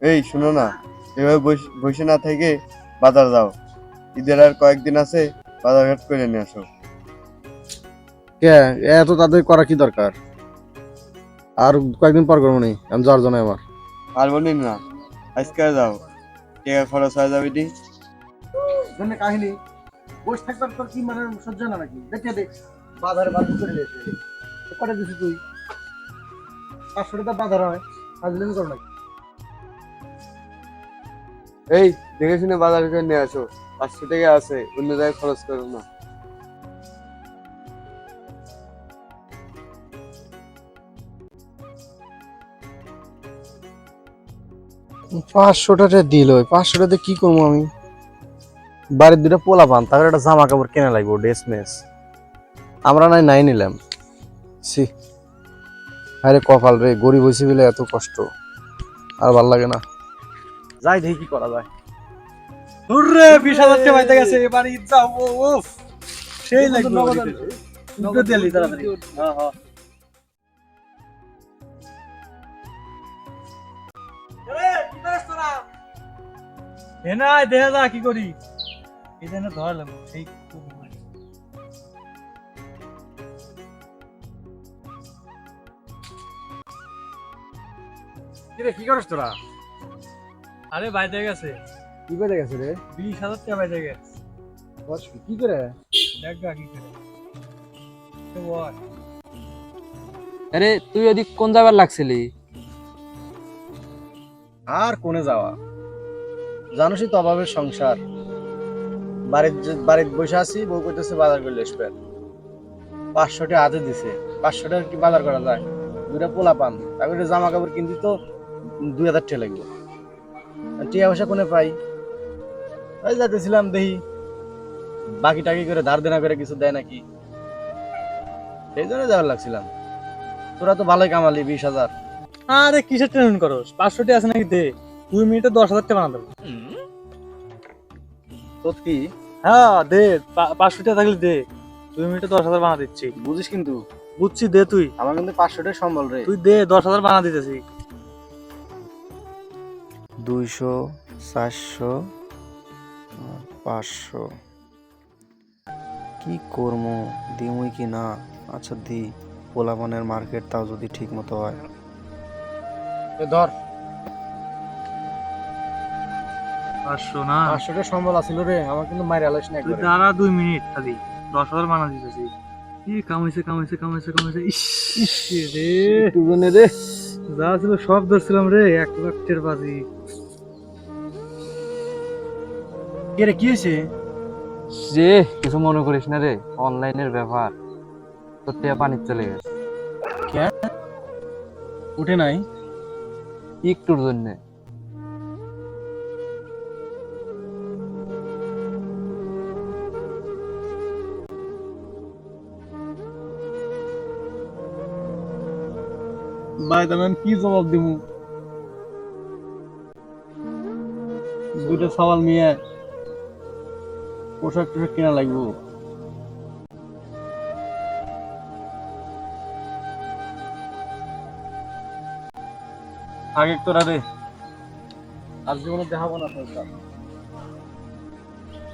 এই শুনো না। এভাবে বস- না থেকে বাজার যাও। ঈদের আর কয়েকদিন আছে বাজার ঘাট করে নিয়ে আসো। কে? এত তাদের করা কি দরকার? আর কয়েকদিন পর করব নি আমি যাওয়ার জন্য আমার আর বলি না আজকে যাও। টাকা খরচ হয়ে যাবে নি। কাহিনী বসে থাকবার তোর কি মানে সহ্য না নাকি? দেখে দেখ বাজারে বাজার করে নিয়েছে কটা দিছিস তুই? পাঁচশো টাকা বাজার হয় হাজলেন করো নাকি? এই দেখে শুনে বাজার করে নিয়ে আসো। পাঁচশো টাকা আছে অন্য জায়গায় খরচ করো না। পাঁচশো টাকা দিল পাঁচশো টাকা কি করব আমি? বাড়ির দুটো পোলা পান তারপরে একটা জামা কাপড় কেনা লাগবে ড্রেস মেস। আমরা নাই নাই নিলাম। সি আরে কপাল রে গরিব হয়েছি বলে এত কষ্ট। আর ভালো লাগে না। যাই দেখি কি করা যায়। হুররে বিশ হাজার টাকা পাইতে গেছে এবার ঈদ যাও উফ সেই লাগবে নগদ দিলি তাড়াতাড়ি। হ্যাঁ হ্যাঁ। দেখা যা কি করি? এই জন্য ধরলাম সেই কি করিস তোরা? আরে বাইতে গেছে। কি করে গেছে রে? বিশ হাজার টাকা পাইতে গেছে। বস কি করে? দেখ গা কি করে। তো বল। আরে তুই ওদিক কোন যাবার লাগছিলি? আর কোনে যাওয়া? জানোসই তো অভাবের সংসার। বাড়ির বাড়ির বসে আছি বউ করতেছে বাজার করলে আসবেন পাঁচশোটা হাতে দিছে। পাঁচশোটা কি বাজার করা যায়? দুটা পোলা পান। তারপরে জামা কাপড় কিনতে তো দুই হাজার টাকা লাগবে। টিয়া পয়সা কোনে পাই? ওই যাইতেছিলাম দেখি বাকি টাকি করে ধার দেনা করে কিছু দেয় নাকি? সেই জন্য যাওয়ার লাগছিলাম। তোরা তো ভালোই কামালি বিশ হাজার। আরে কিসের ট্রেন করস? পাঁচশোটি আছে নাকি দে দুই মিনিটে দশ হাজার টাকা বানা দেবো তোর কি? হ্যাঁ দে পা- পাঁচশো থাকলে দে দুই মিনিটে দশ হাজার বানা দিচ্ছি। বুঝিস কিন্তু। বুঝছি দে তুই। আমার কিন্তু পাঁচশো টাকা সম্বল রে। তুই দে দশ হাজার বানা দিতেছি। দুইশো চারশো পাঁচশো। কি করব দিমুই কি না? আচ্ছা দি। পোলাপানের মার্কেট তাও যদি ঠিক মতো হয় ধর। পাঁচশো না? পাঁচশো টাকা সম্বল আছিল রে আমার কিন্তু মাইরে আলাস না তুই দাঁড়া দুই মিনিট খালি। দশ হাজার বানা দিতেছি। ই কামাইছে কামাইছে কামাইছে কামাইছে ইস ইস রে। দুজনে রে। যা ছিল সব ধরছিলাম রে এক লাখ টের বাজি। কে কি হয়েছে? যে কিছু মনে করিস না রে অনলাইনের ব্যাপার। তোর টিয়া পানির চলে গেছে। উঠে নাই? একটুর জন্য। ভাই তুমি কি জবাব দিব দুটো সওয়াল নিয়ে পোশাক টোশাক কিনা লাগবো। আগে তোরা রে আর জীবনে দেখাবো না তোর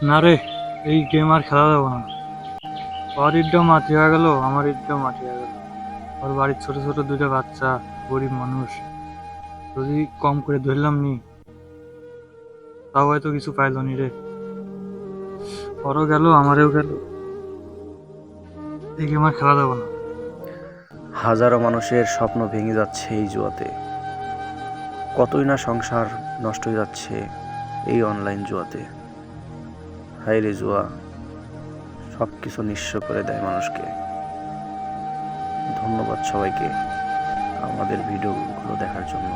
না রে এই গেম আর খেলা যাব না। ওর ঈদটাও মাটি হয়ে গেল আমার ঈদটাও মাটি হয়ে গেল। ওর বাড়ির ছোট ছোট দুইটা বাচ্চা গরিব মানুষ। যদি কম করে ধরলাম নি তাও হয়তো কিছু পাইল নি রে। ওরও গেল, আমারও গেল। এই গেম আর খেলা যাব না। হাজারো মানুষের স্বপ্ন ভেঙে যাচ্ছে এই জুয়াতে। কতই না সংসার নষ্ট হয়ে যাচ্ছে এই অনলাইন জুয়াতে। হাই রে জুয়া সব কিছু নিঃস্ব করে দেয় মানুষকে। ধন্যবাদ সবাইকে আমাদের ভিডিওগুলো দেখার জন্য।